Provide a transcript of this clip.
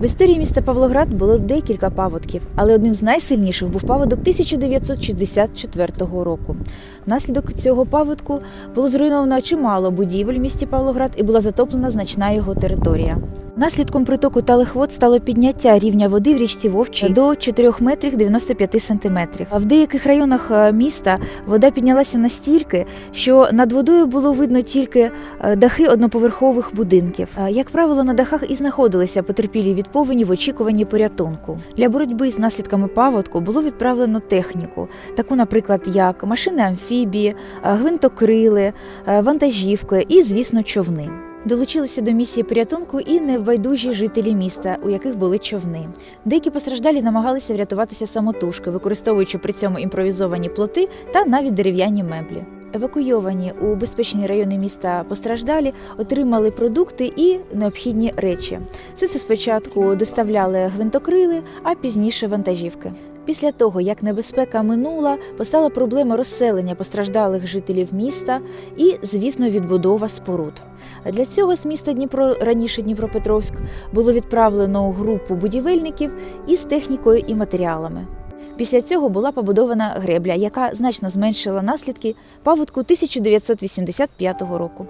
В історії міста Павлоград було декілька паводків, але одним з найсильніших був паводок 1964 року. Внаслідок цього паводку було зруйновано чимало будівель в місті Павлоград і була затоплена значна його територія. Наслідком притоку талих вод стало підняття рівня води в річці Вовчі до 4 метрів 95 сантиметрів. А в деяких районах е, міста вода піднялася настільки, що над водою було видно тільки е, дахи одноповерхових будинків. Е, Як правило, на дахах і знаходилися потерпілі від повені в очікуванні порятунку. Для боротьби з наслідками паводку було відправлено техніку, таку, наприклад, як машини амфібії, гвинтокрили, вантажівки і, звісно, човни. Долучилися до місії порятунку і невбайдужі жителі міста, у яких були човни. Деякі постраждалі намагалися врятуватися самотужки, використовуючи при цьому імпровізовані плоти та навіть дерев'яні меблі. Евакуйовані у безпечні райони міста постраждалі отримали продукти і необхідні речі. Все це спочатку доставляли гвинтокрили, а пізніше вантажівки. Після того, як небезпека минула, постала проблема розселення постраждалих жителів міста і, звісно, відбудова споруд. Для цього з міста Дніпро раніше Дніпропетровськ було відправлено групу будівельників із технікою і матеріалами. Після цього була побудована гребля, яка значно зменшила наслідки паводку 1985 року.